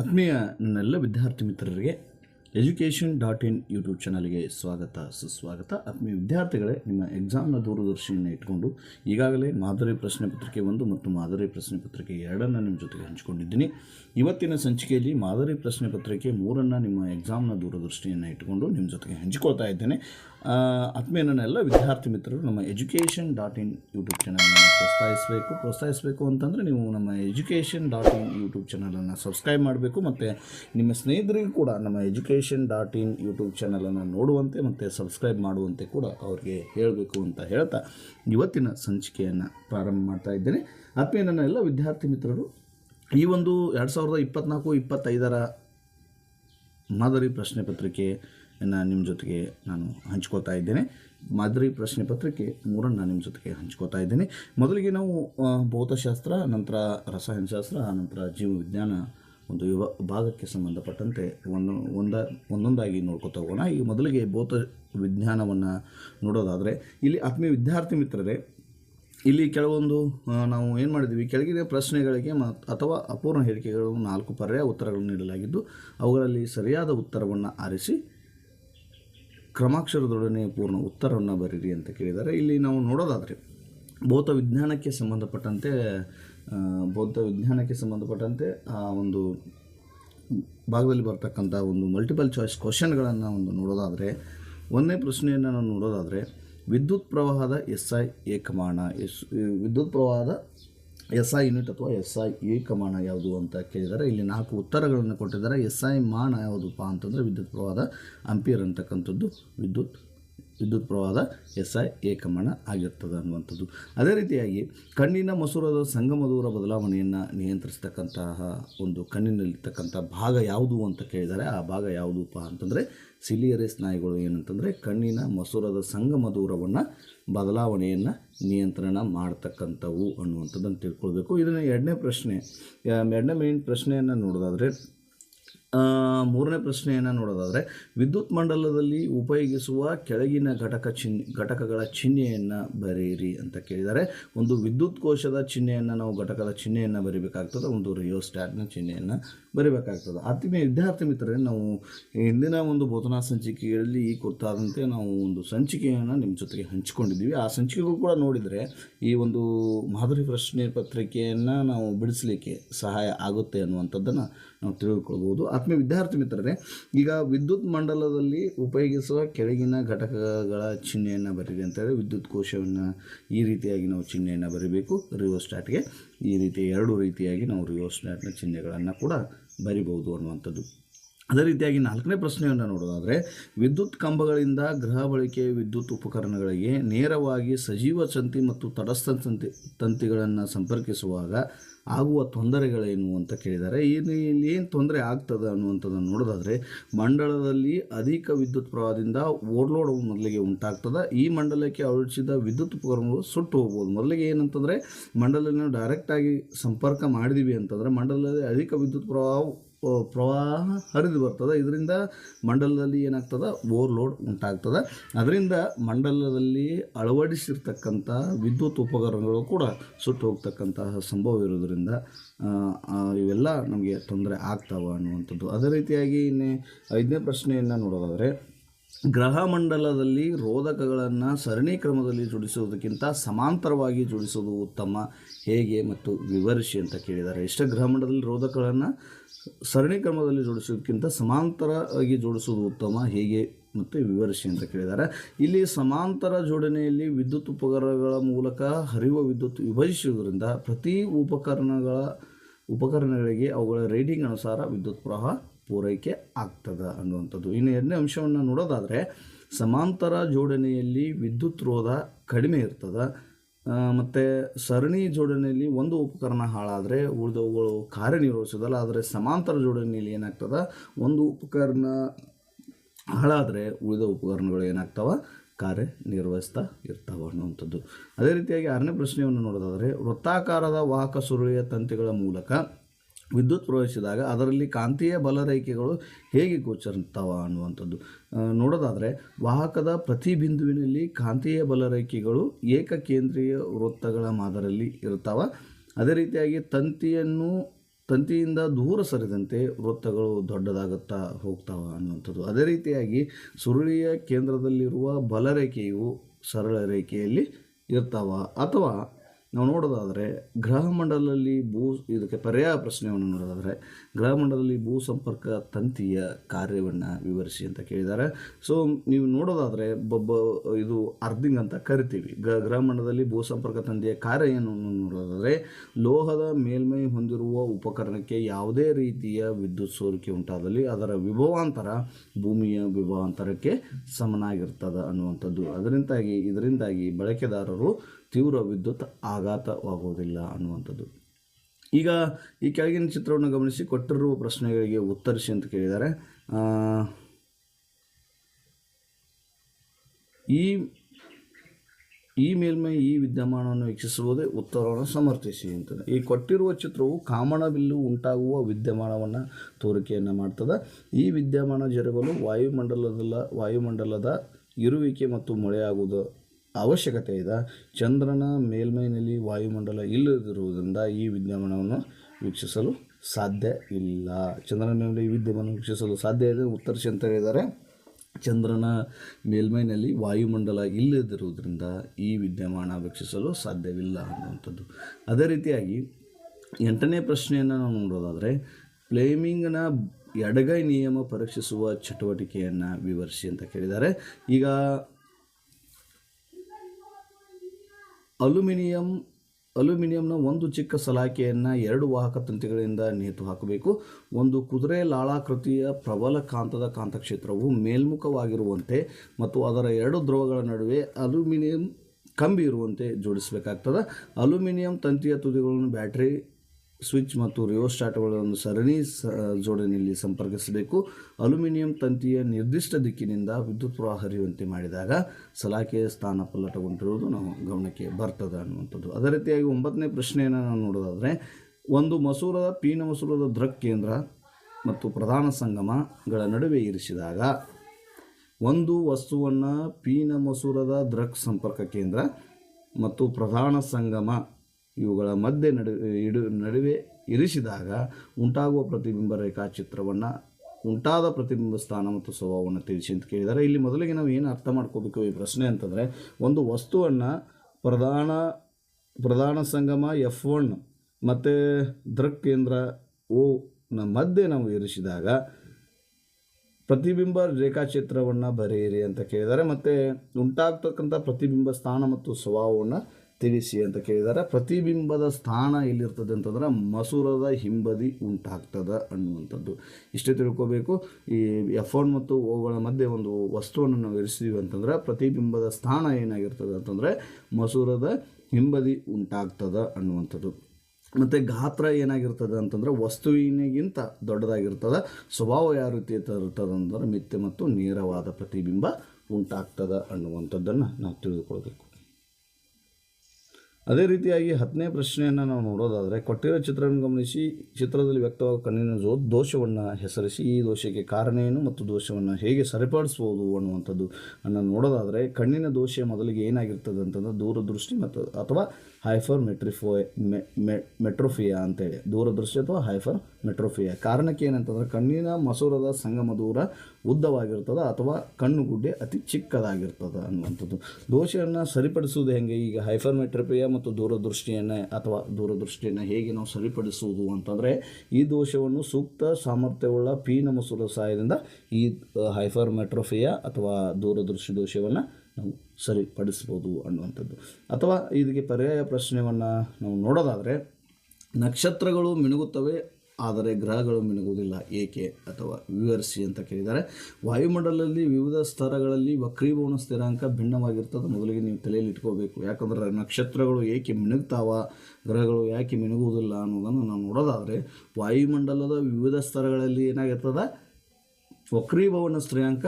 ಆತ್ಮೀಯ ನನ್ನೆಲ್ಲ ವಿದ್ಯಾರ್ಥಿ ಮಿತ್ರರಿಗೆ ಎಜುಕೇಷನ್ ಡಾಟ್ ಇನ್ ಯೂಟ್ಯೂಬ್ ಚಾನಲ್ಗೆ ಸ್ವಾಗತ, ಸುಸ್ವಾಗತ. ಆತ್ಮೀಯ ವಿದ್ಯಾರ್ಥಿಗಳೇ, ನಿಮ್ಮ ಎಕ್ಸಾಮ್ನ ದೂರದರ್ಶಿಯನ್ನು ಇಟ್ಕೊಂಡು ಈಗಾಗಲೇ ಮಾದರಿ ಪ್ರಶ್ನೆ ಪತ್ರಿಕೆ ಒಂದು ಮತ್ತು ಮಾದರಿ ಪ್ರಶ್ನೆ ಪತ್ರಿಕೆ ಎರಡನ್ನು ನಿಮ್ಮ ಜೊತೆಗೆ ಹಂಚಿಕೊಂಡಿದ್ದೀನಿ. ಇವತ್ತಿನ ಸಂಚಿಕೆಯಲ್ಲಿ ಮಾದರಿ ಪ್ರಶ್ನೆ ಪತ್ರಿಕೆ ಮೂರನ್ನು ನಿಮ್ಮ ಎಕ್ಸಾಮ್ನ ದೂರದೃಷ್ಟಿಯನ್ನು ಇಟ್ಕೊಂಡು ನಿಮ್ಮ ಜೊತೆಗೆ ಹಂಚಿಕೊಳ್ತಾ ಇದ್ದೇನೆ. ಆತ್ಮೀಯ ನನ್ನೆಲ್ಲ ವಿದ್ಯಾರ್ಥಿ ಮಿತ್ರರು, ನಮ್ಮ ಎಜುಕೇಷನ್ ಡಾಟ್ ಇನ್ ಯೂಟ್ಯೂಬ್ ಚಾನಲನ್ನು ಪ್ರೋತ್ಸಾಹಿಸಬೇಕು. ಪ್ರೋತ್ಸಾಹಿಸಬೇಕು ಅಂತಂದರೆ ನೀವು ನಮ್ಮ ಎಜುಕೇಷನ್ ಡಾಟ್ ಇನ್ ಯೂಟ್ಯೂಬ್ ಚಾನಲನ್ನು ಸಬ್ಸ್ಕ್ರೈಬ್ ಮಾಡಬೇಕು ಮತ್ತು ನಿಮ್ಮ ಸ್ನೇಹಿತರಿಗೂ ಕೂಡ ನಮ್ಮ ಎಜುಕೇಷನ್ ಡಾಟ್ ಇನ್ ಯೂಟ್ಯೂಬ್ ಚಾನಲನ್ನು ನೋಡುವಂತೆ ಮತ್ತು ಸಬ್ಸ್ಕ್ರೈಬ್ ಮಾಡುವಂತೆ ಕೂಡ ಅವ್ರಿಗೆ ಹೇಳಬೇಕು ಅಂತ ಹೇಳ್ತಾ ಇವತ್ತಿನ ಸಂಚಿಕೆಯನ್ನು ಪ್ರಾರಂಭ ಮಾಡ್ತಾ ಇದ್ದೇನೆ. ಆತ್ಮೀಯ ನನ್ನ ಎಲ್ಲ ವಿದ್ಯಾರ್ಥಿ ಮಿತ್ರರು, ಈ ಒಂದು ಎರಡು ಸಾವಿರದ ಇಪ್ಪತ್ತ್ನಾಲ್ಕು ಇಪ್ಪತ್ತೈದರ ಮಾದರಿ ಪ್ರಶ್ನೆ ಪತ್ರಿಕೆಯನ್ನು ನಿಮ್ಮ ಜೊತೆಗೆ ನಾನು ಹಂಚ್ಕೋತಾ ಇದ್ದೇನೆ. ಮಾದರಿ ಪ್ರಶ್ನೆ ಪತ್ರಿಕೆ ಮೂರನ್ನು ನಿಮ್ಮ ಜೊತೆಗೆ ಹಂಚ್ಕೋತಾ ಇದ್ದೇನೆ. ಮೊದಲಿಗೆ ನಾವು ಭೌತಶಾಸ್ತ್ರ, ನಂತರ ರಸಾಯನಶಾಸ್ತ್ರ, ನಂತರ ಜೀವವಿಜ್ಞಾನ ಒಂದು ಯುವ ಭಾಗಕ್ಕೆ ಸಂಬಂಧಪಟ್ಟಂತೆ ಒಂದು, ಒಂದ, ಒಂದೊಂದಾಗಿ ನೋಡ್ಕೊತಾ ಹೋಗೋಣ. ಈ ಮೊದಲಿಗೆ ಭೌತ ವಿಜ್ಞಾನವನ್ನು ನೋಡೋದಾದರೆ, ಇಲ್ಲಿ ಆತ್ಮೀಯ ವಿದ್ಯಾರ್ಥಿ ಮಿತ್ರರೇ, ಇಲ್ಲಿ ಕೆಲವೊಂದು ನಾವು ಏನು ಮಾಡಿದ್ದೀವಿ ಕೆಳಗಿನ ಪ್ರಶ್ನೆಗಳಿಗೆ ಮ, ಅಥವಾ ಅಪೂರ್ಣ ಹೇಳಿಕೆಗಳು ನಾಲ್ಕು ಪರ್ಯಾಯ ಉತ್ತರಗಳನ್ನು ನೀಡಲಾಗಿದ್ದು, ಅವುಗಳಲ್ಲಿ ಸರಿಯಾದ ಉತ್ತರವನ್ನು ಆರಿಸಿ ಕ್ರಮಾಕ್ಷರದೊಡನೆ ಪೂರ್ಣ ಉತ್ತರವನ್ನು ಬರೀರಿ ಅಂತ ಕೇಳಿದ್ದಾರೆ. ಇಲ್ಲಿ ನಾವು ನೋಡೋದಾದರೆ ಭೌತ ವಿಜ್ಞಾನಕ್ಕೆ ಸಂಬಂಧಪಟ್ಟಂತೆ ಬೌದ್ಧ ವಿಜ್ಞಾನಕ್ಕೆ ಸಂಬಂಧಪಟ್ಟಂತೆ ಆ ಒಂದು ಭಾಗದಲ್ಲಿ ಬರ್ತಕ್ಕಂಥ ಒಂದು ಮಲ್ಟಿಪಲ್ ಚಾಯ್ಸ್ ಕ್ವಶನ್ಗಳನ್ನು ಒಂದು ನೋಡೋದಾದರೆ ಒಂದನೇ ಪ್ರಶ್ನೆಯನ್ನು ನಾವು ನೋಡೋದಾದರೆ, ವಿದ್ಯುತ್ ಪ್ರವಾಹದ ಎಸ್ ಐ ಏಕಮಾನ, ಎಸ್, ವಿದ್ಯುತ್ ಪ್ರವಾಹದ ಎಸ್ ಐ ಯುನಿಟ್ ಅಥವಾ ಎಸ್ ಐ ಏಕಮಾನ ಯಾವುದು ಅಂತ ಕೇಳಿದ್ದಾರೆ ಇಲ್ಲಿ ನಾಲ್ಕು ಉತ್ತರಗಳನ್ನು ಕೊಟ್ಟಿದ್ದಾರೆ. ಎಸ್ ಐ ಮಾನ ಯಾವುದಪ್ಪ ಅಂತಂದರೆ ವಿದ್ಯುತ್ ಪ್ರವಾದ ಅಂಪಿಯರ್ ಅಂತಕ್ಕಂಥದ್ದು. ವಿದ್ಯುತ್ ವಿದ್ಯುತ್ ಪ್ರವಾಹದ ಎಸ್ ಐ ಏಕಮಾನ ಆಗಿರ್ತದೆ ಅನ್ನುವಂಥದ್ದು. ಅದೇ ರೀತಿಯಾಗಿ ಕಣ್ಣಿನ ಮಸೂರದ ಸಂಗಮದೂರ ಬದಲಾವಣೆಯನ್ನು ನಿಯಂತ್ರಿಸ್ತಕ್ಕಂತಹ ಒಂದು ಕಣ್ಣಿನಲ್ಲಿರ್ತಕ್ಕಂಥ ಭಾಗ ಯಾವುದು ಅಂತ ಕೇಳಿದರೆ ಆ ಭಾಗ ಯಾವುದಪ್ಪ ಅಂತಂದರೆ ಸಿಲಿಯರೆ ಸ್ನಾಯುಗಳು ಏನಂತಂದರೆ ಕಣ್ಣಿನ ಮಸೂರದ ಸಂಗಮ ದೂರವನ್ನು ಬದಲಾವಣೆಯನ್ನು ನಿಯಂತ್ರಣ ಮಾಡ್ತಕ್ಕಂಥವು ಅನ್ನುವಂಥದ್ದನ್ನು ತಿಳ್ಕೊಳ್ಬೇಕು. ಇದನ್ನು ಎರಡನೇ ಪ್ರಶ್ನೆ, ಎರಡನೇ ಮೇನ್ ಪ್ರಶ್ನೆಯನ್ನು ನೋಡೋದಾದರೆ ಮೂರನೇ ಪ್ರಶ್ನೆಯನ್ನು ನೋಡೋದಾದರೆ, ವಿದ್ಯುತ್ ಮಂಡಲದಲ್ಲಿ ಉಪಯೋಗಿಸುವ ಕೆಳಗಿನ ಘಟಕ ಚಿಹ್ನೆ ಘಟಕಗಳ ಚಿಹ್ನೆಯನ್ನು ಬರೆಯಿರಿ ಅಂತ ಕೇಳಿದ್ದಾರೆ. ಒಂದು ವಿದ್ಯುತ್ ಕೋಶದ ಚಿಹ್ನೆಯನ್ನು ನಾವು ಘಟಕದ ಚಿಹ್ನೆಯನ್ನು ಬರೀಬೇಕಾಗ್ತದೆ, ಒಂದು ರಿಯೋಸ್ಟ್ಯಾಟ್ನ ಚಿಹ್ನೆಯನ್ನು ಬರೀಬೇಕಾಗ್ತದೆ. ಆತ್ಮೀಯ ವಿದ್ಯಾರ್ಥಿ ಮಿತ್ರರೇ, ನಾವು ಹಿಂದಿನ ಒಂದು ಬೋಧನಾ ಸಂಚಿಕೆಗಳಲ್ಲಿ ಈ ಕುರಿತಾದಂತೆ ನಾವು ಒಂದು ಸಂಚಿಕೆಯನ್ನು ನಿಮ್ಮ ಜೊತೆಗೆ ಹಂಚಿಕೊಂಡಿದ್ದೀವಿ. ಆ ಸಂಚಿಕೆಗಳು ಕೂಡ ನೋಡಿದರೆ, ಈ ಒಂದು ಮಾದರಿ ಪ್ರಶ್ನೆ ಪತ್ರಿಕೆಯನ್ನು ನಾವು ಬಿಡಿಸಲಿಕ್ಕೆ ಸಹಾಯ ಆಗುತ್ತೆ ಅನ್ನುವಂಥದ್ದನ್ನು ನಾವು ತಿಳಿದುಕೊಳ್ಬೋದು ಆತ್ಮೀಯ ವಿದ್ಯಾರ್ಥಿ ಮಿತ್ರರೇ, ಈಗ ವಿದ್ಯುತ್ ಮಂಡಲದಲ್ಲಿ ಉಪಯೋಗಿಸುವ ಕೆಳಗಿನ ಘಟಕಗಳ ಚಿಹ್ನೆಯನ್ನು ಬರೀರಿ ಅಂತೇಳಿ ವಿದ್ಯುತ್ ಕೋಶವನ್ನು ಈ ರೀತಿಯಾಗಿ ನಾವು ಚಿಹ್ನೆಯನ್ನು ಬರೀಬೇಕು. ಸ್ಟಾರ್ಟ್ಗೆ ಈ ರೀತಿ ಎರಡು ರೀತಿಯಾಗಿ ನಾವು ರಿಯೋಸ್ಟ್ಯಾಟ್ನ ಚಿಹ್ನೆಗಳನ್ನು ಕೂಡ ಬರಿಬೋದು ಅನ್ನುವಂಥದ್ದು. ಅದೇ ರೀತಿಯಾಗಿ ನಾಲ್ಕನೇ ಪ್ರಶ್ನೆಯನ್ನು ನೋಡೋದಾದರೆ, ವಿದ್ಯುತ್ ಕಂಬಗಳಿಂದ ಗೃಹ ಬಳಕೆ, ವಿದ್ಯುತ್ ಉಪಕರಣಗಳಿಗೆ ನೇರವಾಗಿ ಸಜೀವ ತಂತಿ ಮತ್ತು ತಟಸ್ಥ ತಂತಿ, ತಂತಿಗಳನ್ನು ಸಂಪರ್ಕಿಸುವಾಗ ಆಗುವ ತೊಂದರೆಗಳೇನು ಅಂತ ಕೇಳಿದ್ದಾರೆ ಇಲ್ಲಿ ಏನು ತೊಂದರೆ ಆಗ್ತದೆ ಅನ್ನುವಂಥದ್ದನ್ನು ನೋಡೋದಾದರೆ, ಮಂಡಲದಲ್ಲಿ ಅಧಿಕ ವಿದ್ಯುತ್ ಪ್ರವಾಹದಿಂದ ಓವರ್ಲೋಡ್ ಮೊದಲಿಗೆ ಉಂಟಾಗ್ತದೆ. ಈ ಮಂಡಲಕ್ಕೆ ಅಳಿಸಿದ ವಿದ್ಯುತ್ ಉಪಕರಣಗಳು ಸುಟ್ಟು ಹೋಗ್ಬೋದು. ಮೊದಲಿಗೆ ಏನಂತಂದರೆ ಮಂಡಲವನ್ನು ಡೈರೆಕ್ಟಾಗಿ ಸಂಪರ್ಕ ಮಾಡಿದೀವಿ ಅಂತಂದರೆ, ಮಂಡಲದಲ್ಲಿ ಅಧಿಕ ವಿದ್ಯುತ್ ಪ್ರವಾಹ ಪ್ರವಾಹ ಹರಿದು ಬರ್ತದೆ. ಇದರಿಂದ ಮಂಡಲದಲ್ಲಿ ಏನಾಗ್ತದೆ? ಓವರ್ಲೋಡ್ ಉಂಟಾಗ್ತದೆ. ಅದರಿಂದ ಮಂಡಲದಲ್ಲಿ ಅಳವಡಿಸಿರ್ತಕ್ಕಂಥ ವಿದ್ಯುತ್ ಉಪಕರಣಗಳು ಕೂಡ ಸುಟ್ಟು ಹೋಗ್ತಕ್ಕಂತಹ ಸಂಭವ ಇರೋದರಿಂದ ಇವೆಲ್ಲ ನಮಗೆ ತೊಂದರೆ ಆಗ್ತಾವೆ ಅನ್ನುವಂಥದ್ದು. ಅದೇ ರೀತಿಯಾಗಿ ಇನ್ನೇ ಐದನೇ ಪ್ರಶ್ನೆಯನ್ನು ನೋಡೋದಾದರೆ, ಗ್ರಹ ಮಂಡಲದಲ್ಲಿ ರೋಧಕಗಳನ್ನು ಸರಣಿ ಕ್ರಮದಲ್ಲಿ ಜೋಡಿಸುವುದಕ್ಕಿಂತ ಸಮಾಂತರವಾಗಿ ಜೋಡಿಸುವುದು ಉತ್ತಮ, ಹೇಗೆ ಮತ್ತು ವಿವರಿಸಿ ಅಂತ ಕೇಳಿದ್ದಾರೆ. ಇಷ್ಟ ಗ್ರಹ ಮಂಡಲದಲ್ಲಿ ರೋಧಕಗಳನ್ನು ಸರಣಿ ಕ್ರಮದಲ್ಲಿ ಜೋಡಿಸೋದಕ್ಕಿಂತ ಸಮಾಂತರವಾಗಿ ಜೋಡಿಸುವುದು ಉತ್ತಮ. ಹೇಗೆ ಮತ್ತು ವಿವರಿಸಿ ಅಂತ ಕೇಳಿದ್ದಾರೆ. ಇಲ್ಲಿ ಸಮಾಂತರ ಜೋಡಣೆಯಲ್ಲಿ ವಿದ್ಯುತ್ ಉಪಕರಣಗಳ ಮೂಲಕ ಹರಿಯುವ ವಿದ್ಯುತ್ ವಿಭಜಿಸುವುದರಿಂದ ಪ್ರತಿ ಉಪಕರಣಗಳ, ಉಪಕರಣಗಳಿಗೆ ಅವುಗಳ ರೇಟಿಂಗ್ ಅನುಸಾರ ವಿದ್ಯುತ್ ಪ್ರವಾಹ ಪೂರೈಕೆ ಆಗ್ತದೆ ಅನ್ನುವಂಥದ್ದು. ಇನ್ನು ಎರಡನೇ ಅಂಶವನ್ನು ನೋಡೋದಾದರೆ, ಸಮಾಂತರ ಜೋಡಣೆಯಲ್ಲಿ ವಿದ್ಯುತ್ ರೋಧ ಕಡಿಮೆ ಇರ್ತದೆ. ಮತ್ತು ಸರಣಿ ಜೋಡಣೆಯಲ್ಲಿ ಒಂದು ಉಪಕರಣ ಹಾಳಾದರೆ ಉಳಿದವುಗಳು ಕಾರ್ಯನಿರ್ವಹಿಸೋದಲ್ಲ, ಆದರೆ ಸಮಾಂತರ ಜೋಡಣೆಯಲ್ಲಿ ಏನಾಗ್ತದೆ? ಒಂದು ಉಪಕರಣ ಹಾಳಾದರೆ ಉಳಿದ ಉಪಕರಣಗಳು ಏನಾಗ್ತವೆ? ಕಾರ್ಯನಿರ್ವಹಿಸ್ತಾ ಇರ್ತಾವೆ ಅನ್ನುವಂಥದ್ದು. ಅದೇ ರೀತಿಯಾಗಿ ಆರನೇ ಪ್ರಶ್ನೆಯನ್ನು ನೋಡೋದಾದರೆ, ವೃತ್ತಾಕಾರದ ವಾಹಕ ಸುರುಳಿಯ ತಂತಿಗಳ ಮೂಲಕ ವಿದ್ಯುತ್ ಪ್ರವಹಿಸಿದಾಗ ಅದರಲ್ಲಿ ಕಾಂತೀಯ ಬಲರೇಖೆಗಳು ಹೇಗೆ ಗೋಚರಿಸ್ತಾವ ಅನ್ನುವಂಥದ್ದು. ನೋಡೋದಾದರೆ ವಾಹಕದ ಪ್ರತಿ ಬಿಂದುವಿನಲ್ಲಿ ಕಾಂತೀಯ ಬಲರೇಖೆಗಳು ಏಕಕೇಂದ್ರೀಯ ವೃತ್ತಗಳ ಮಾದರಿಯಲ್ಲಿ ಇರ್ತಾವೆ ಅದೇ ರೀತಿಯಾಗಿ ತಂತಿಯನ್ನು, ತಂತಿಯಿಂದ ದೂರ ಸರಿದಂತೆ ವೃತ್ತಗಳು ದೊಡ್ಡದಾಗುತ್ತಾ ಹೋಗ್ತಾವೆ ಅನ್ನುವಂಥದ್ದು. ಅದೇ ರೀತಿಯಾಗಿ ಸುರುಳಿಯ ಕೇಂದ್ರದಲ್ಲಿರುವ ಬಲರೇಖೆಯು ಸರಳ ರೇಖೆಯಲ್ಲಿ ಇರ್ತಾವ. ಅಥವಾ ನಾವು ನೋಡೋದಾದರೆ ಗ್ರಹಮಂಡಲದಲ್ಲಿ ಭೂ, ಇದಕ್ಕೆ ಪರ್ಯಾಯ ಪ್ರಶ್ನೆಯನ್ನು ನೋಡೋದಾದರೆ ಗ್ರಹಮಂಡಲದಲ್ಲಿ ಭೂ ಸಂಪರ್ಕ ತಂತಿಯ ಕಾರ್ಯವನ್ನು ವಿವರಿಸಿ ಅಂತ ಕೇಳಿದ್ದಾರೆ. ಸೊ ನೀವು ನೋಡೋದಾದರೆ ಬೊಬ್ಬ, ಇದು ಅರ್ಧಿಂಗ್ ಅಂತ ಕರಿತೀವಿ. ಗ ಗ್ರಹಮಂಡಲದಲ್ಲಿ ಭೂ ಸಂಪರ್ಕ ತಂತಿಯ ಕಾರ್ಯ ಏನು ನೋಡೋದಾದರೆ ಲೋಹದ ಮೇಲ್ಮೈ ಹೊಂದಿರುವ ಉಪಕರಣಕ್ಕೆ ಯಾವುದೇ ರೀತಿಯ ವಿದ್ಯುತ್ ಸೋರಿಕೆ ಉಂಟಾದಲ್ಲಿ ಅದರ ವಿಭವಾಂತರ ಭೂಮಿಯ ವಿಭವಾಂತರಕ್ಕೆ ಸಮನಾಗಿರ್ತದೆ ಅನ್ನುವಂಥದ್ದು. ಅದರಿಂದಾಗಿ, ಇದರಿಂದಾಗಿ ಬಳಕೆದಾರರು ತೀವ್ರ ವಿದ್ಯುತ್ ಆಘಾತವಾಗುವುದಿಲ್ಲ ಅನ್ನುವಂಥದ್ದು. ಈಗ ಈ ಕೆಳಗಿನ ಚಿತ್ರವನ್ನು ಗಮನಿಸಿ ಕೊಟ್ಟಿರುವ ಪ್ರಶ್ನೆಗಳಿಗೆ ಉತ್ತರಿಸಿ ಅಂತ ಕೇಳಿದ್ದಾರೆ. ಈ ಈ ಮೇಲ್ಮೈ ಈ ವಿದ್ಯಮಾನವನ್ನು ವೀಕ್ಷಿಸುವುದೇ ಉತ್ತರವನ್ನು ಸಮರ್ಥಿಸಿ ಅಂತ ಈ ಕೊಟ್ಟಿರುವ ಚಿತ್ರವು ಕಾಮನಬಿಲ್ಲು ಉಂಟಾಗುವ ವಿದ್ಯಮಾನವನ್ನು ತೋರಿಕೆಯನ್ನು ಮಾಡ್ತದೆ. ಈ ವಿದ್ಯಮಾನ ಜರುಗಲು ವಾಯುಮಂಡಲದ ವಾಯುಮಂಡಲದ ಇರುವಿಕೆ ಮತ್ತು ಮಳೆಯಾಗುವುದು ಅವಶ್ಯಕತೆ ಇದೆ. ಚಂದ್ರನ ಮೇಲ್ಮೈನಲ್ಲಿ ವಾಯುಮಂಡಲ ಇಲ್ಲದಿರುವುದರಿಂದ ಈ ವಿದ್ಯಮಾನವನ್ನು ವೀಕ್ಷಿಸಲು ಸಾಧ್ಯ ಇಲ್ಲ. ಚಂದ್ರನ ಮೇಲೆ ಈ ವಿದ್ಯಮಾನ ವೀಕ್ಷಿಸಲು ಸಾಧ್ಯ ಇದೆ. ಉತ್ತರಿಸಿ ಅಂತ ಹೇಳಿದ್ದಾರೆ ಚಂದ್ರನ ಮೇಲ್ಮೈನಲ್ಲಿ ವಾಯುಮಂಡಲ ಇಲ್ಲದಿರುವುದರಿಂದ ಈ ವಿದ್ಯಮಾನ ವೀಕ್ಷಿಸಲು ಸಾಧ್ಯವಿಲ್ಲ ಅನ್ನುವಂಥದ್ದು. ಅದೇ ರೀತಿಯಾಗಿ ಎಂಟನೇ ಪ್ರಶ್ನೆಯನ್ನು ನಾವು ನೋಡೋದಾದರೆ ಫ್ಲೇಮಿಂಗ್ನ ಎಡಗೈ ನಿಯಮ ಪರೀಕ್ಷಿಸುವ ಚಟುವಟಿಕೆಯನ್ನು ವಿವರಿಸಿ ಅಂತ ಕೇಳಿದ್ದಾರೆ. ಈಗ ಅಲ್ಯೂಮಿನಿಯಂ, ಅಲ್ಯೂಮಿನಿಯಂನ ಒಂದು ಚಿಕ್ಕ ಸಲಾಕೆಯನ್ನು ಎರಡು ವಾಹಕ ತಂತಿಗಳಿಂದ ನೇತು ಹಾಕಬೇಕು. ಒಂದು ಕುದುರೆ ಲಾಳಾಕೃತಿಯ ಪ್ರಬಲ ಕಾಂತದ ಕಾಂತಕ್ಷೇತ್ರವು ಮೇಲ್ಮುಖವಾಗಿರುವಂತೆ ಮತ್ತು ಅದರ ಎರಡು ಧ್ರುವಗಳ ನಡುವೆ ಅಲ್ಯೂಮಿನಿಯಂ ಕಂಬಿ ಇರುವಂತೆ ಜೋಡಿಸಬೇಕಾಗ್ತದೆ. ಅಲ್ಯೂಮಿನಿಯಂ ತಂತಿಯ ತುದಿಗಳನ್ನು ಬ್ಯಾಟರಿ ಸ್ವಿಚ್ ಮತ್ತು ರಿಯೋಸ್ಟಾಟ್ಗಳನ್ನು ಸರಣಿ ಜೋಡಣೆಯಲ್ಲಿ ಸಂಪರ್ಕಿಸಬೇಕು. ಅಲ್ಯೂಮಿನಿಯಂ ತಂತಿಯ ನಿರ್ದಿಷ್ಟ ದಿಕ್ಕಿನಿಂದ ವಿದ್ಯುತ್ ಪ್ರವಾಹ ಹರಿಯುವಂತೆ ಮಾಡಿದಾಗ ಸಲಾಕೆಯ ಸ್ಥಾನ ಪಲ್ಲಟಗೊಂಡಿರುವುದು ನಾವು ಗಮನಕ್ಕೆ ಬರ್ತದೆ ಅನ್ನುವಂಥದ್ದು. ಅದೇ ರೀತಿಯಾಗಿ ಒಂಬತ್ತನೇ ಪ್ರಶ್ನೆಯನ್ನು ನಾವು ನೋಡೋದಾದರೆ, ಒಂದು ಮಸೂರದ, ಪೀನ ಮಸೂರದ ದೃಕ್ ಕೇಂದ್ರ ಮತ್ತು ಪ್ರಧಾನ ಸಂಗಮಗಳ ನಡುವೆ ಇರಿಸಿದಾಗ ಒಂದು ವಸ್ತುವನ್ನು ಪೀನ ಮಸೂರದ ದೃಕ್ ಸಂಪರ್ಕ ಕೇಂದ್ರ ಮತ್ತು ಪ್ರಧಾನ ಸಂಗಮ ಇವುಗಳ ಮಧ್ಯೆ ನಡುವೆ ಇಡು, ನಡುವೆ ಇರಿಸಿದಾಗ ಉಂಟಾಗುವ ಪ್ರತಿಬಿಂಬ ರೇಖಾಚಿತ್ರವನ್ನು, ಉಂಟಾದ ಪ್ರತಿಬಿಂಬ ಸ್ಥಾನ ಮತ್ತು ಸ್ವಭಾವವನ್ನು ತಿಳಿಸಿ ಅಂತ ಕೇಳಿದ್ದಾರೆ. ಇಲ್ಲಿ ಮೊದಲಿಗೆ ನಾವು ಏನು ಅರ್ಥ ಮಾಡ್ಕೋಬೇಕು ಈ ಪ್ರಶ್ನೆ ಅಂತಂದರೆ, ಒಂದು ವಸ್ತುವನ್ನು ಪ್ರಧಾನ ಪ್ರಧಾನ ಸಂಗಮ ಎಫ್ ಒನ್ ಮತ್ತು ದೃಕ್ ಕೇಂದ್ರ ನ ಮಧ್ಯೆ ನಾವು ಇರಿಸಿದಾಗ ಪ್ರತಿಬಿಂಬ ರೇಖಾಚಿತ್ರವನ್ನು ಬರೆಯಿರಿ ಅಂತ ಕೇಳಿದ್ದಾರೆ. ಮತ್ತು ಉಂಟಾಗ್ತಕ್ಕಂಥ ಪ್ರತಿಬಿಂಬ ಸ್ಥಾನ ಮತ್ತು ಸ್ವಭಾವವನ್ನು ತಿಳಿಸಿ ಅಂತ ಕೇಳಿದ್ದಾರೆ. ಪ್ರತಿಬಿಂಬದ ಸ್ಥಾನ ಎಲ್ಲಿರ್ತದೆ ಅಂತಂದ್ರೆ ಮಸೂರದ ಹಿಂಬದಿ ಉಂಟಾಗ್ತದೆ ಅನ್ನುವಂಥದ್ದು. ಇಷ್ಟೇ ತಿಳ್ಕೋಬೇಕು. ಈ ಎಫ್ ಒನ್ ಮತ್ತು ಓಗಳ ಮಧ್ಯೆ ಒಂದು ವಸ್ತುವನ್ನು ನಾವು ಇರಿಸಿದ್ವಿ ಅಂತಂದ್ರೆ ಪ್ರತಿಬಿಂಬದ ಸ್ಥಾನ ಏನಾಗಿರ್ತದೆ ಅಂತಂದರೆ ಮಸೂರದ ಹಿಂಬದಿ ಉಂಟಾಗ್ತದೆ ಅನ್ನುವಂಥದ್ದು. ಮತ್ತು ಗಾತ್ರ ಏನಾಗಿರ್ತದೆ ಅಂತಂದ್ರೆ ವಸ್ತುವಿನಿಗಿಂತ ದೊಡ್ಡದಾಗಿರ್ತದೆ. ಸ್ವಭಾವ ಯಾವ ರೀತಿ ಇರ್ತದೆ ಅಂತಂದ್ರೆ ಮಿಥ್ಯೆ ಮತ್ತು ನೇರವಾದ ಪ್ರತಿಬಿಂಬ ಉಂಟಾಗ್ತದೆ ಅನ್ನುವಂಥದ್ದನ್ನು ನಾವು ತಿಳಿದುಕೊಳ್ಬೇಕು. ಅದೇ ರೀತಿಯಾಗಿ ಹತ್ತನೇ ಪ್ರಶ್ನೆಯನ್ನು ನಾವು ನೋಡೋದಾದರೆ, ಕೊಟ್ಟಿರೋ ಚಿತ್ರವನ್ನು ಗಮನಿಸಿ. ಚಿತ್ರದಲ್ಲಿ ವ್ಯಕ್ತವಾದ ಕಣ್ಣಿನ ಜೋ ದೋಷವನ್ನು ಹೆಸರಿಸಿ. ಈ ದೋಷಕ್ಕೆ ಕಾರಣ ಏನು ಮತ್ತು ದೋಷವನ್ನು ಹೇಗೆ ಸರಿಪಡಿಸ್ಬೋದು ಅನ್ನುವಂಥದ್ದು ಅನ್ನು ನೋಡೋದಾದರೆ, ಕಣ್ಣಿನ ದೋಷ ಮೊದಲಿಗೆ ಏನಾಗಿರ್ತದೆ ಅಂತಂದ್ರೆ ದೂರದೃಷ್ಟಿ ಮತ್ತು ಅಥವಾ ಹೈಫರ್ ಮೆಟ್ರಿಫೋ ಮೆಟ್ರೋಫಿಯಾ ಅಂತೇಳಿ. ದೂರದೃಷ್ಟಿ ಅಥವಾ ಹೈಫರ್ ಮೆಟ್ರೋಫಿಯಾ ಕಾರಣಕ್ಕೆ ಏನಂತಂದ್ರೆ ಕಣ್ಣಿನ ಮಸೂರದ ಸಂಗಮ ದೂರ ಉದ್ದವಾಗಿರ್ತದೆ ಅಥವಾ ಕಣ್ಣು ಗುಡ್ಡೆ ಅತಿ ಚಿಕ್ಕದಾಗಿರ್ತದೆ ಅನ್ನುವಂಥದ್ದು. ದೋಷವನ್ನು ಸರಿಪಡಿಸುವುದು ಹೆಂಗೆ? ಈಗ ಹೈಫರ್ ಮೆಟ್ರೋಫಿಯಾ ಮತ್ತು ದೂರದೃಷ್ಟಿಯನ್ನು ಅಥವಾ ದೂರದೃಷ್ಟಿಯನ್ನು ಹೇಗೆ ನಾವು ಸರಿಪಡಿಸುವುದು ಅಂತಂದರೆ ಈ ದೋಷವನ್ನು ಸೂಕ್ತ ಸಾಮರ್ಥ್ಯವುಳ್ಳ ಪೀನ ಮಸೂರದ ಸಹಾಯದಿಂದ ಈ ಹೈಫರ್ ಮೆಟ್ರೋಫಿಯಾ ಅಥವಾ ದೂರದೃಷ್ಟಿ ದೋಷವನ್ನು ನಾವು ಸರಿಪಡಿಸ್ಬೋದು ಅನ್ನುವಂಥದ್ದು. ಅಥವಾ ಇದಕ್ಕೆ ಪರ್ಯಾಯ ಪ್ರಶ್ನೆಯನ್ನು ನಾವು ನೋಡೋದಾದರೆ, ನಕ್ಷತ್ರಗಳು ಮಿನುಗುತ್ತವೆ, ಆದರೆ ಗ್ರಹಗಳು ಮಿನುಗುವುದಿಲ್ಲ. ಏಕೆ ಅಥವಾ ವಿವರಿಸಿ ಅಂತ ಕೇಳಿದ್ದಾರೆ ವಾಯುಮಂಡಲದಲ್ಲಿ ವಿವಿಧ ಸ್ತರಗಳಲ್ಲಿ ವಕ್ರೀಭವನ ಸ್ಥಿರಾಂಕ ಭಿನ್ನವಾಗಿರ್ತದೆ. ಮೊದಲಿಗೆ ನೀವು ತಲೆಯಲ್ಲಿ ಇಟ್ಕೋಬೇಕು. ಯಾಕಂದ್ರೆ ನಕ್ಷತ್ರಗಳು ಏಕೆ ಮಿನುಗ್ತಾವ, ಗ್ರಹಗಳು ಯಾಕೆ ಮಿನುಗುವುದಿಲ್ಲ ಅನ್ನೋದನ್ನು ನಾವು ನೋಡೋದಾದರೆ, ವಾಯುಮಂಡಲದ ವಿವಿಧ ಸ್ತರಗಳಲ್ಲಿ ಏನಾಗಿರ್ತದೆ? ವಕ್ರೀಭವನ ಸ್ತ್ರೀಯಾಂಕ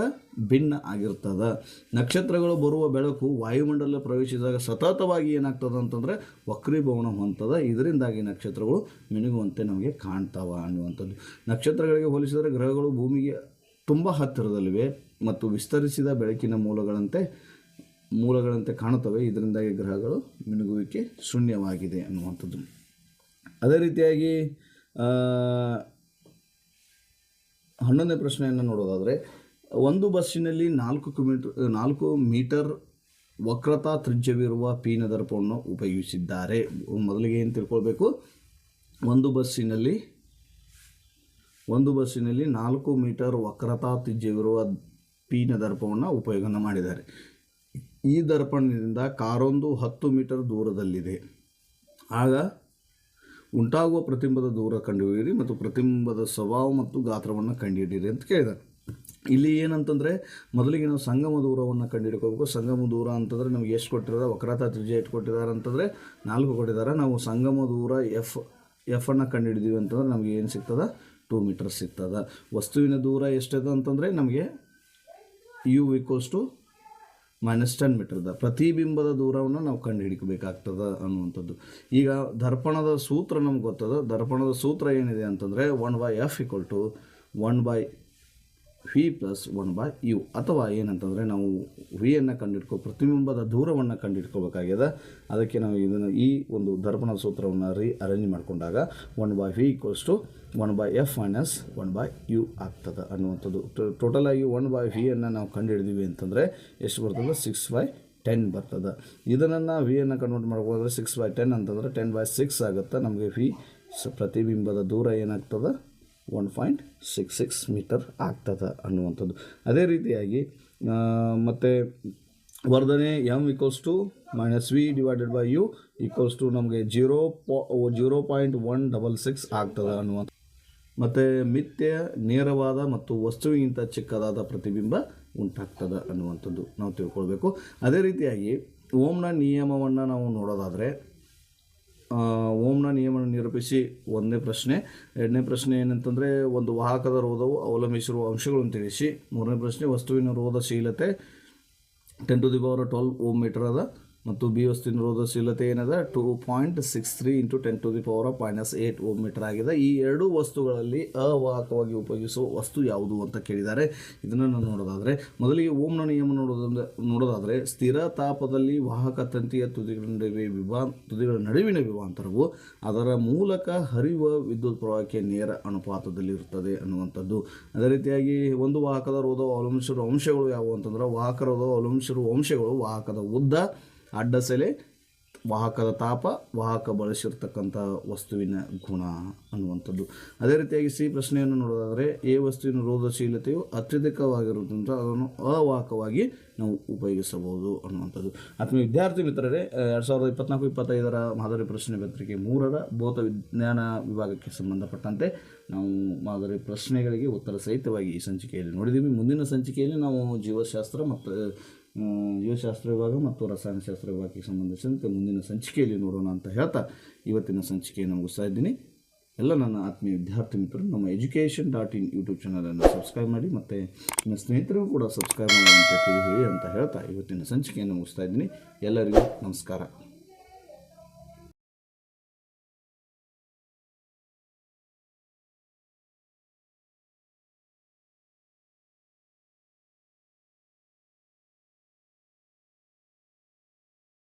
ಭಿನ್ನ ಆಗಿರ್ತದೆ. ನಕ್ಷತ್ರಗಳು ಬರುವ ಬೆಳಕು ವಾಯುಮಂಡಲ ಪ್ರವೇಶಿಸಿದಾಗ ಸತತವಾಗಿ ಏನಾಗ್ತದೆ ಅಂತಂದರೆ ವಕ್ರೀಭವನ ಹೊಂತದ ಇದರಿಂದಾಗಿ ನಕ್ಷತ್ರಗಳು ಮಿನುಗುವಂತೆ ನಮಗೆ ಕಾಣ್ತಾವ ಅನ್ನುವಂಥದ್ದು. ನಕ್ಷತ್ರಗಳಿಗೆ ಹೋಲಿಸಿದರೆ ಗ್ರಹಗಳು ಭೂಮಿಗೆ ತುಂಬ ಹತ್ತಿರದಲ್ಲಿವೆ ಮತ್ತು ವಿಸ್ತರಿಸಿದ ಬೆಳಕಿನ ಮೂಲಗಳಂತೆ ಮೂಲಗಳಂತೆ ಕಾಣುತ್ತವೆ. ಇದರಿಂದಾಗಿ ಗ್ರಹಗಳು ಮಿನುಗುವಿಕೆ ಶೂನ್ಯವಾಗಿದೆ ಅನ್ನುವಂಥದ್ದು. ಅದೇ ರೀತಿಯಾಗಿ ಹನ್ನೊಂದನೇ ಪ್ರಶ್ನೆಯನ್ನು ನೋಡೋದಾದರೆ, ಒಂದು ಬಸ್ಸಿನಲ್ಲಿ ನಾಲ್ಕು ಕಿಲೋಮೀಟರ್ ನಾಲ್ಕು ಮೀಟರ್ ವಕ್ರತಾ ತ್ರಿಜ್ಯವಿರುವ ಪೀನ ದರ್ಪವನ್ನು ಉಪಯೋಗಿಸಿದ್ದಾರೆ. ಮೊದಲಿಗೆ ಏನು ತಿಳ್ಕೊಳ್ಬೇಕು? ಒಂದು ಬಸ್ಸಿನಲ್ಲಿ ಒಂದು ಬಸ್ಸಿನಲ್ಲಿ ನಾಲ್ಕು ಮೀಟರ್ ವಕ್ರತಾ ತ್ರಿಜ್ಯವಿರುವ ಪೀನ ದರ್ಪವನ್ನು ಉಪಯೋಗನ ಮಾಡಿದ್ದಾರೆ. ಈ ದರ್ಪಣದಿಂದ ಕಾರೊಂದು ಹತ್ತು ಮೀಟರ್ ದೂರದಲ್ಲಿದೆ. ಆಗ ಉಂಟಾಗುವ ಪ್ರತಿಬಿಂಬದ ದೂರ ಕಂಡುಹಿಡಿಯಿರಿ ಮತ್ತು ಪ್ರತಿಬಿಂಬದ ಸ್ವಭಾವ ಮತ್ತು ಗಾತ್ರವನ್ನು ಕಂಡುಹಿಡಿಯಿರಿ ಅಂತ ಕೇಳಿದ್ದಾರೆ. ಇಲ್ಲಿ ಏನಂತಂದರೆ, ಮೊದಲಿಗೆ ನಾವು ಸಂಗಮ ದೂರವನ್ನು ಕಂಡುಹಿಡ್ಕೋಬೇಕು ಸಂಗಮ ದೂರ ಅಂತಂದರೆ ನಮ್ಗೆ ಎಷ್ಟು ಕೊಟ್ಟಿದ್ದಾರೆ ವಕ್ರತಾ ತ್ರಿಜ್ಯ ಎಷ್ಟು ಕೊಟ್ಟಿದ್ದಾರೆ ಅಂತಂದರೆ ನಾಲ್ಕು ಕೊಟ್ಟಿದ್ದಾರೆ. ನಾವು ಸಂಗಮ ದೂರ ಎಫ್, ಎಫನ್ನು ಕಂಡುಹಿಡಿದೀವಿ ಅಂತಂದರೆ ನಮಗೆ ಏನು ಸಿಗ್ತದೆ? ಟೂ ಮೀಟರ್ ಸಿಗ್ತದೆ. ವಸ್ತುವಿನ ದೂರ ಎಷ್ಟಿದೆ ಅಂತಂದರೆ ನಮಗೆ U equals to minus ten ಮೀಟರ್ದ ಪ್ರತಿಬಿಂಬದ ದೂರವನ್ನು ನಾವು ಕಂಡು ಹಿಡಿಕಬೇಕಾಗ್ತದೆ ಅನ್ನುವಂಥದ್ದು. ಈಗ ದರ್ಪಣದ ಸೂತ್ರ ನಮ್ಗೆ ಗೊತ್ತದ? ದರ್ಪಣದ ಸೂತ್ರ ಏನಿದೆ ಅಂತಂದರೆ one by F equal to one by V plus one by U ಅಥವಾ ಏನಂತಂದರೆ ನಾವು ವಿಯನ್ನು ಕಂಡಿಡ್ಕೊ ಪ್ರತಿಬಿಂಬದ ದೂರವನ್ನು ಕಂಡುಹಿಡ್ಕೋಬೇಕಾಗ್ಯದ ಅದಕ್ಕೆ ನಾವು ಇದನ್ನು ಈ ಒಂದು ದರ್ಪಣ ಸೂತ್ರವನ್ನು ರೀ ಅರೇಂಜ್ ಮಾಡಿಕೊಂಡಾಗ one by V equals to one by F minus one by U ಆಗ್ತದೆ ಅನ್ನುವಂಥದ್ದು. ಟೋಟಲಾಗಿ ಒನ್ ಬೈ ವಿಯನ್ನು ನಾವು ಕಂಡುಹಿಡಿದೀವಿ ಅಂತಂದರೆ ಎಷ್ಟು ಬರ್ತದೆ? ಸಿಕ್ಸ್ ಬೈ ಟೆನ್ ಬರ್ತದೆ. ಇದನ್ನು ವಿಯನ್ನು ಕನ್ವರ್ಟ್ ಮಾಡ್ಕೊಳ್ಳೋದ್ರೆ ಸಿಕ್ಸ್ ಬೈ ಟೆನ್ ಅಂತಂದರೆ ಟೆನ್ ಬೈ ಸಿಕ್ಸ್ ಆಗುತ್ತೆ. ನಮಗೆ ವಿ ಪ್ರತಿಬಿಂಬದ ದೂರ ಏನಾಗ್ತದೆ? One point six six metre ಆಗ್ತದೆ ಅನ್ನುವಂಥದ್ದು. ಅದೇ ರೀತಿಯಾಗಿ ಮತ್ತು ವರ್ಧನೆ M equals to minus V divided by U equals to ನಮಗೆ ಜೀರೋ ಪಾ, zero point one double six ಆಗ್ತದೆ ಅನ್ನುವಂಥ ಮತ್ತು ಮಿಥ್ಯ ನೇರವಾದ ಮತ್ತು ವಸ್ತುವಿಗಿಂತ ಚಿಕ್ಕದಾದ ಪ್ರತಿಬಿಂಬ ಉಂಟಾಗ್ತದೆ ಅನ್ನುವಂಥದ್ದು ನಾವು ತಿಳ್ಕೊಳ್ಬೇಕು. ಅದೇ ರೀತಿಯಾಗಿ ಓಮ್ನ ನಿಯಮವನ್ನು ನಾವು ನೋಡೋದಾದರೆ ನಿರೂಪಿಸಿ ಒಂದನೇ ಪ್ರಶ್ನೆ. ಎರಡನೇ ಪ್ರಶ್ನೆ ಏನಂತಂದರೆ, ಒಂದು ವಾಹಕದ ರೋಧವು ಅವಲಂಬಿಸಿರುವ ಅಂಶಗಳನ್ನು ತಿಳಿಸಿ. ಮೂರನೇ ಪ್ರಶ್ನೆ, ವಸ್ತುವಿನ ರೋಧಶೀಲತೆ ten to the power twelve ohm metre ಅದ ಮತ್ತು ಬಿ ವಸ್ತುವಿನ ರೋಧಶೀಲತೆ ಏನದ two point six three into ten to the power of minus eight ohm metre ಆಗಿದೆ. ಈ ಎರಡು ವಸ್ತುಗಳಲ್ಲಿ ಅವಾಹಕವಾಗಿ ಉಪಯೋಗಿಸುವ ವಸ್ತು ಯಾವುದು ಅಂತ ಕೇಳಿದ್ದಾರೆ. ಇದನ್ನು ನಾವು ನೋಡೋದಾದರೆ, ಮೊದಲಿಗೆ ಓಮ್ನ ನಿಯಮ ನೋಡೋದಂದ್ರೆ, ನೋಡೋದಾದರೆ, ಸ್ಥಿರ ತಾಪದಲ್ಲಿ ವಾಹಕ ತಂತಿಯ ತುದಿಗಳ ನಡುವೆ ವಿಭಾ, ತುದಿಗಳ ನಡುವಿನ ವಿಭಾಂತರವು ಅದರ ಮೂಲಕ ಹರಿಯುವ ವಿದ್ಯುತ್ ಪ್ರವಾಹಕ್ಕೆ ನೇರ ಅನುಪಾತದಲ್ಲಿರುತ್ತದೆ ಅನ್ನುವಂಥದ್ದು. ಅದೇ ರೀತಿಯಾಗಿ ಒಂದು ವಾಹಕದ ರೋಧವು ಅವಲಂಬಿಸಿರುವ ಅಂಶಗಳು ಯಾವುವು ಅಂತಂದ್ರೆ, ವಾಹಕ ರೋಧವು ಅವಲಂಬಿಸಿರುವ ಅಂಶಗಳು ವಾಹಕದ ಉದ್ದ ಅಡ್ಡಸೆಲೆ ವಾಹಕದ ತಾಪ, ವಾಹಕ ಬಳಸಿರ್ತಕ್ಕಂಥ ವಸ್ತುವಿನ ಗುಣ ಅನ್ನುವಂಥದ್ದು. ಅದೇ ರೀತಿಯಾಗಿ ಸಿ ಪ್ರಶ್ನೆಯನ್ನು ನೋಡೋದಾದರೆ, ಎ ವಸ್ತುವಿನ ರೋಧಶೀಲತೆಯು ಅತ್ಯಧಿಕವಾಗಿರುವುದರಿಂದ ಅದನ್ನು ಅವಾಹಕವಾಗಿ ನಾವು ಉಪಯೋಗಿಸಬಹುದು ಅನ್ನುವಂಥದ್ದು. ಆತ್ಮೀಯ ವಿದ್ಯಾರ್ಥಿ ಮಿತ್ರರೇ ಎರಡು ಸಾವಿರದ ಇಪ್ಪತ್ನಾಲ್ಕು, ಇಪ್ಪತ್ತೈದರ ಮಾದರಿ ಪ್ರಶ್ನೆ ಪತ್ರಿಕೆ ಮೂರರ ಭೌತ ವಿಜ್ಞಾನ ವಿಭಾಗಕ್ಕೆ ಸಂಬಂಧಪಟ್ಟಂತೆ ನಾವು ಮಾದರಿ ಪ್ರಶ್ನೆಗಳಿಗೆ ಉತ್ತರ ಸಹಿತವಾಗಿ ಈ ಸಂಚಿಕೆಯಲ್ಲಿ ನೋಡಿದ್ದೀವಿ. ಮುಂದಿನ ಸಂಚಿಕೆಯಲ್ಲಿ ನಾವು ಜೀವಶಾಸ್ತ್ರ ಮತ್ತು ಜೀವಶಾಸ್ತ್ರ ವಿಭಾಗ ಮತ್ತು ರಸಾಯನಶಾಸ್ತ್ರ ವಿಭಾಗಕ್ಕೆ ಸಂಬಂಧಿಸಿದಂತೆ ಮುಂದಿನ ಸಂಚಿಕೆಯಲ್ಲಿ ನೋಡೋಣ ಅಂತ ಹೇಳ್ತಾ ಇವತ್ತಿನ ಸಂಚಿಕೆಯನ್ನು ಮುಗಿಸ್ತಾ ಇದ್ದೀನಿ. ಎಲ್ಲ ನನ್ನ ಆತ್ಮೀಯ ವಿದ್ಯಾರ್ಥಿ ಮಿತ್ರರು, ನಮ್ಮ ಎಜುಕೇಷನ್ ಡಾಟ್ ಇನ್ ಯೂಟ್ಯೂಬ್ ಚಾನಲನ್ನು ಸಬ್ಸ್ಕ್ರೈಬ್ ಮಾಡಿ ಮತ್ತು ನಿಮ್ಮ ಸ್ನೇಹಿತರಿಗೂ ಕೂಡ ಸಬ್ಸ್ಕ್ರೈಬ್ ಮಾಡಿ ಅಂತ ಹೇಳಿ ಅಂತ ಹೇಳ್ತಾ ಇವತ್ತಿನ ಸಂಚಿಕೆಯನ್ನು ಮುಗಿಸ್ತಾ ಇದ್ದೀನಿ. ಎಲ್ಲರಿಗೂ ನಮಸ್ಕಾರ.